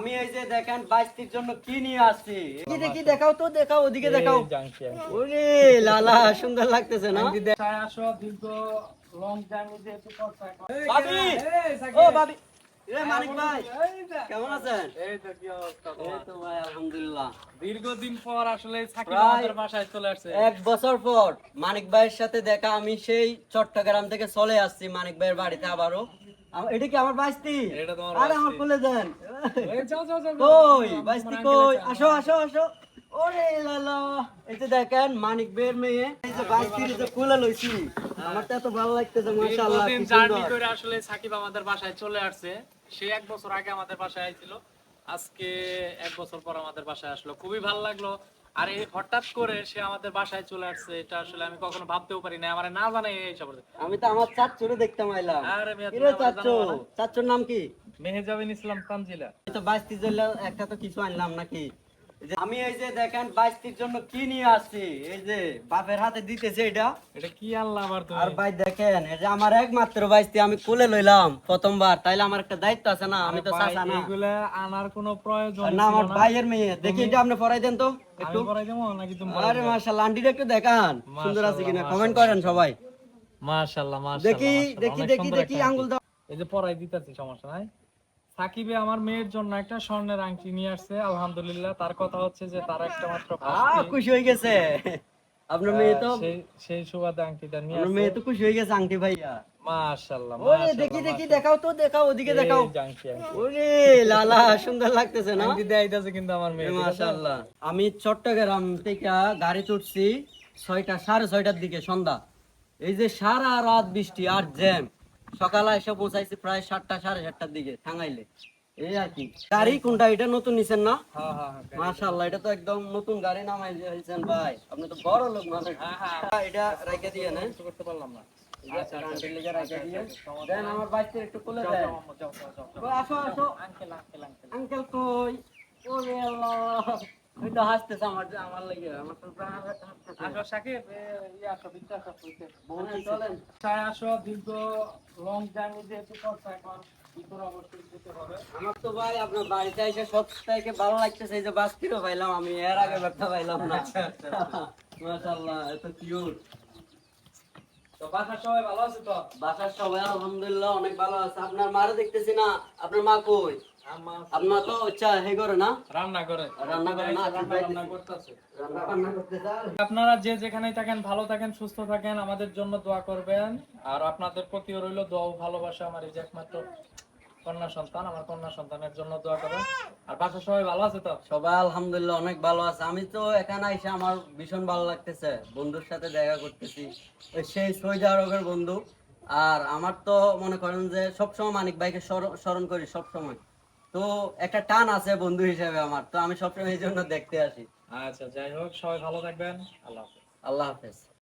আমি এই যে দেখেন বাইশটির জন্য কি নিয়ে আসছি? কি দেখি দেখাও তো দেখাও ওদিকে দেখাও। ওরে লালা সুন্দর লাগতেছে না? ভাবি ও ভাবি রে মানিক ভাই কেমন আছেন? এই তো ভাই আলহামদুলিল্লাহ। দীর্ঘদিন পর আসলে সাকিব আমাদের বাসায় চলে আসছে। এক বছর পর মানিক ভাইয়ের সাথে দেখা আমি সেই চট্টগ্রাম থেকে চলে আসছি মানিক ভাইয়ের বাড়িতে আবারও। এটা কি আমার বাইস্তি আরে আমার দেন। কই? বাইস্তি কই? আসো আসো আসো। ওরে লালা। এই যে দেখেন মানিক ভাইয়ের মেয়ে। এই যে বাইস্তি যে খুলে লইছি। আমার তো এত ভালো লাগতেছে মাশাআল্লাহ কি জার্নি করে আসলে সাকিব আমাদের বাসায় চলে আসছে। সে এক বছর আগে আমাদের বাসায় আইছিল। আজকে এক বছর পর আমাদের বাসায় আসলো। খুবই ভালো লাগল। আর এই হঠাৎ করে সে আমাদের বাসায় চলে আসছে এটা আসলে আমি কখনো ভাবতেও পারি না আমার না জানাই এই সব আমি তো আমার চাচ্চুরে দেখতে মাইলাম আরে মিয়া, চাচ্চু? চাচ্চুর নাম কি? মেহেজাবিন ইসলাম তানজিলা। এই তো বাইশটি জেলা একটা তো কিছু আনলাম নাকি? আমি এই যে দেখেন বাইশটির জন্য কি নিয়ে আসছি এই যে বাপের হাতে দিতেছে এটা। এটা কি আবার আর ভাই দেখেন এই যে আমার একমাত্র বাইশটি আমি কোলে লইলাম প্রথমবার তাইলে আমার একটা দায়িত্ব আছে না আমি তো চাচা না। এগুলা আনার কোনো প্রয়োজন না আমার ভাইয়ের মেয়ে দেখি এটা আপনি পড়াই দেন তো একটু। পরাই দেবো নাকি তুমি আরে মাশাআল্লাহ আন্টিটা একটু দেখান সুন্দর আছে কিনা কমেন্ট করেন সবাই। মাশাআল্লাহ মাশাআল্লাহ দেখি দেখি দেখি দেখি আঙ্গুল দাও। এই যে পরাই দিতেছি সমস্যা নাই। সাকিবে আমার মেয়ের জন্য একটা স্বর্ণের আংটি নিয়ে আসছে আলহামদুলিল্লাহ। তার কথা হচ্ছে যে তার একটা মাত্র খুশি হয়ে গেছে। আপনার মেয়ে তো সেই সুবাদে আংটিটা নিয়ে আপনার মেয়ে তো খুশি হয়ে গেছে আংটি ভাইয়া। মাশাআল্লাহ ওরে দেখি দেখি দেখাও তো দেখাও ওদিকে দেখাও। এই যে আংটি, আংটি। ওরে লালা সুন্দর লাগতেছে না? আংটি কিন্তু আমার মেয়ে? মাশাআল্লাহ। আমি চট্টগ্রাম থেকে গাড়ি উঠছি ছয়টা সাড়ে ছয়টার দিকে সন্ধ্যা। এই যে সারা রাত বৃষ্টি আর জ্যাম। সকালে এসে পৌঁছাইছি প্রায় সাতটা সাড়ে সাতটার দিকে টাঙ্গাইলে এই আর কি। গাড়ি কোনটা এটা নতুন নিছেন না? হ্যাঁ হ্যাঁ হ্যাঁ মাশাআল্লাহ এটা তো একদম নতুন গাড়ি নামাই দিয়েছেন ভাই। আপনি তো বড় লোক মানুষ। এটা রেখে দিয়ে না করতে পারলাম না। আচ্ছা দিয়ে দেন আমার একটু দেন। ও, আসো আসো। Uncle uncle uncle. আঙ্কেল কই? ওরে আল্লাহ। ওই তো হাসতেছে আমার আমার লাগে আমার তো আসো সাকিব এ, আসো বিদ্যা আসো হইতে। চলেন। বাসায় আসো দীর্ঘ লং জার্নি যেহেতু করছ এখন ভিতরে অবশ্যই যেতে হবে। আমার তো ভাই আপনার বাড়িতে এসে সব থেকে ভালো লাগতেছে এই যে বাস্কিরও পাইলাম আমি এর আগে পাইলাম না। মাশাআল্লাহ এত কিউট তো বাসার সবাই ভালো আছে তো? বাসার সবাই আলহামদুলিল্লাহ অনেক ভালো আছে। আপনার মারে দেখতেছি না আপনার মা কই? আম্মা আপনার তো ইচ্ছা হে করে না? রান্না করে। রান্না করে না রান্না রান্না করতেছে। আপনারা যে যেখানে থাকেন ভালো থাকেন সুস্থ থাকেন আমাদের জন্য দোয়া করবেন। আর আপনাদের প্রতিও রইল দোয়া ও ভালোবাসা। আমার এই যে একমাত্র কন্যা সন্তান আমার কন্যা সন্তানের জন্য দোয়া করেন আর বাসার সবাই ভালো আছে তো? সবাই আলহামদুলিল্লাহ অনেক ভালো আছে। আমি তো এখানে এসে আমার ভীষণ ভালো লাগতেছে। বন্ধুর সাথে দেখা করতেছি। ওই সেই সৈদ আরবের বন্ধু। আর আমার তো মনে করেন যে সবসময় মানিক ভাইকে স্মরণ করি সবসময়। তো একটা টান আছে বন্ধু হিসেবে আমার তো আমি সবসময় এই জন্য দেখতে আসি। আচ্ছা যাই হোক সবাই ভালো থাকবেন। আল্লাহ হাফেজ। আল্লাহ হাফেজ।